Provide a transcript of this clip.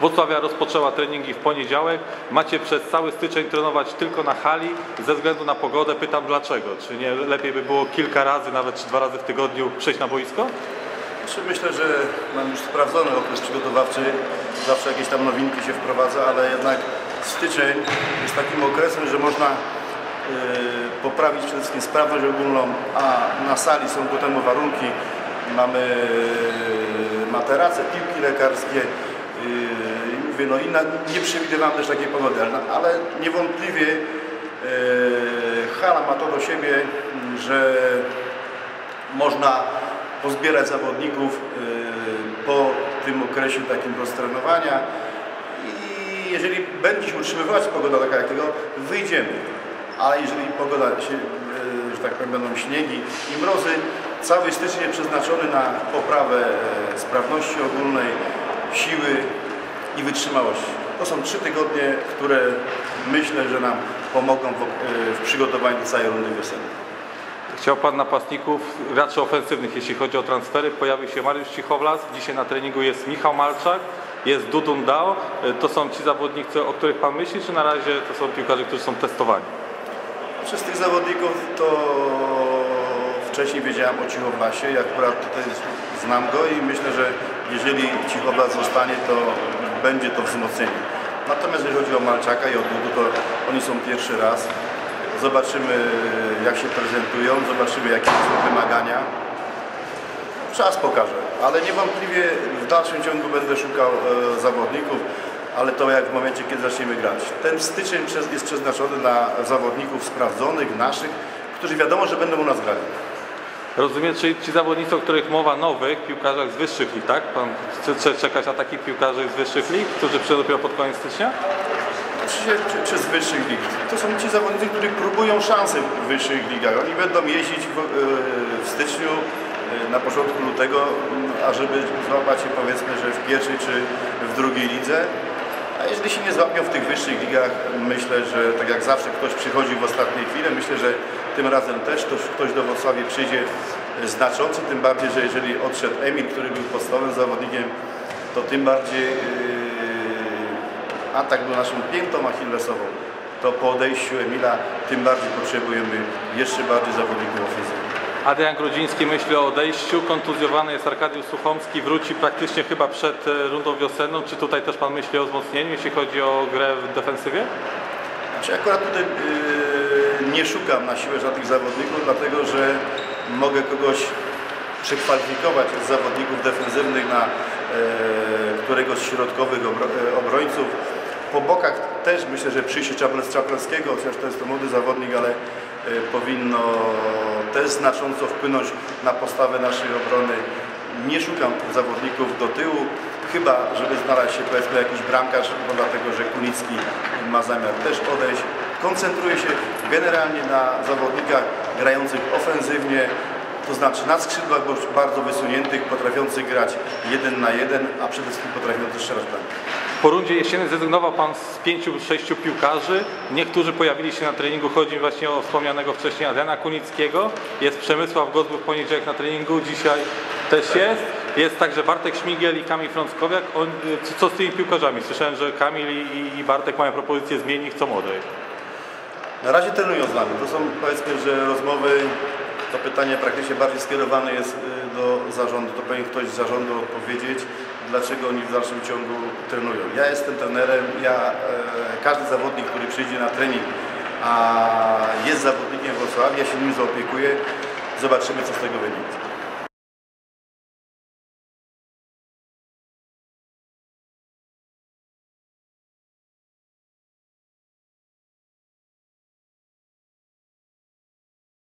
Wrocławia rozpoczęła treningi w poniedziałek. Macie przez cały styczeń trenować tylko na hali ze względu na pogodę. Pytam dlaczego? Czy nie lepiej by było kilka razy, nawet czy dwa razy w tygodniu przejść na boisko? Myślę, że mam już sprawdzony okres przygotowawczy. Zawsze jakieś tam nowinki się wprowadza, ale jednak styczeń jest takim okresem, że można yy, poprawić przede wszystkim sprawność ogólną, a na sali są ku temu warunki. Mamy yy, materace, piłki lekarskie. Yy, mówię, no i na, nie przewidywałem też takiej pogody, ale, ale niewątpliwie yy, hala ma to do siebie, że można pozbierać zawodników y, po tym okresie takim roztrenowania i jeżeli będzie się utrzymywać pogoda taka jak tego, wyjdziemy. Ale jeżeli pogoda się, y, że tak powiem, będą śniegi i mrozy, cały styczeń jest przeznaczony na poprawę e, sprawności ogólnej, siły i wytrzymałości. To są trzy tygodnie, które myślę, że nam pomogą w, y, w przygotowaniu do całej rundy wiosennej. Chciał Pan napastników, graczy ofensywnych, jeśli chodzi o transfery. Pojawił się Mariusz Cichowlas, dzisiaj na treningu jest Michał Malczak, jest Dudun Dao. To są ci zawodnicy, o których Pan myśli, czy na razie to są piłkarze, którzy są testowani? Przez tych zawodników to wcześniej wiedziałem o Cichowlasie i akurat tutaj znam go i myślę, że jeżeli Cichowlas zostanie, to będzie to wzmocnienie. Natomiast jeżeli chodzi o Malczaka i o Dudu, to oni są pierwszy raz. Zobaczymy jak się prezentują, zobaczymy jakie są wymagania. Czas pokaże, ale niewątpliwie w dalszym ciągu będę szukał e, zawodników, ale to jak w momencie, kiedy zaczniemy grać. Ten styczeń jest przeznaczony na zawodników sprawdzonych, naszych, którzy wiadomo, że będą u nas grali. Rozumiem, czyli ci zawodnicy, o których mowa, nowych piłkarzach z wyższych lig, tak? Pan chce czekać na takich piłkarzy z wyższych lig, którzy przyjdą dopiero pod koniec stycznia? Oczywiście czy- przez wyższych lig. To są ci zawodnicy, którzy próbują szansy w wyższych ligach. Oni będą jeździć w, e, w styczniu, e, na początku lutego, m, ażeby złapać się powiedzmy, że w pierwszej czy w drugiej lidze. A jeżeli się nie złapią w tych wyższych ligach, myślę, że tak jak zawsze ktoś przychodzi w ostatniej chwili, myślę, że tym razem też ktoś, do Wrocławia przyjdzie znaczący, tym bardziej, że jeżeli odszedł Emil, który był podstawowym zawodnikiem, to tym bardziej e, atak był naszą piętą achillesową, to po odejściu Emila tym bardziej potrzebujemy jeszcze bardziej zawodników ofensywnych. Adrian Grudziński myśli o odejściu, kontuzjowany jest Arkadiusz Suchomski, wróci praktycznie chyba przed e, rundą wiosenną. Czy tutaj też Pan myśli o wzmocnieniu, jeśli chodzi o grę w defensywie? Znaczy akurat tutaj yy, nie szukam na siłę żadnych zawodników, dlatego że mogę kogoś przekwalifikować z zawodników defensywnych na yy, któregoś z środkowych obro, obrońców. Po bokach też myślę, że przyjście Czapelskiego, chociaż to jest to młody zawodnik, ale yy, powinno też znacząco wpłynąć na postawę naszej obrony. Nie szukam zawodników do tyłu, chyba żeby znalazł się powiedzmy jakiś bramkarz, bo dlatego, że Kunicki ma zamiar też odejść. Koncentruję się generalnie na zawodnikach grających ofensywnie, to znaczy na skrzydłach bardzo wysuniętych, potrafiących grać jeden na jeden, a przede wszystkim potrafiących strzelać bramki. Po rundzie jesiennej zrezygnował Pan z pięciu, sześciu piłkarzy. Niektórzy pojawili się na treningu. Chodzi właśnie o wspomnianego wcześniej Adriana Kunickiego. Jest Przemysław Gozbów w poniedziałek na treningu. Dzisiaj też jest. Jest także Bartek Śmigiel i Kamil Frąckowiak. On, co- co z tymi piłkarzami? Słyszałem, że Kamil i, i Bartek mają propozycję zmieni, chcą odejść. Na razie trenują z nami. To są powiedzmy, że rozmowy, to pytanie praktycznie bardziej skierowane jest y, do zarządu. To powinien ktoś z zarządu odpowiedzieć, dlaczego oni w dalszym ciągu trenują. Ja jestem trenerem, ja, e, każdy zawodnik, który przyjdzie na trening, a jest zawodnikiem Wrocławia, ja się nim zaopiekuję, zobaczymy co z tego wyniknie.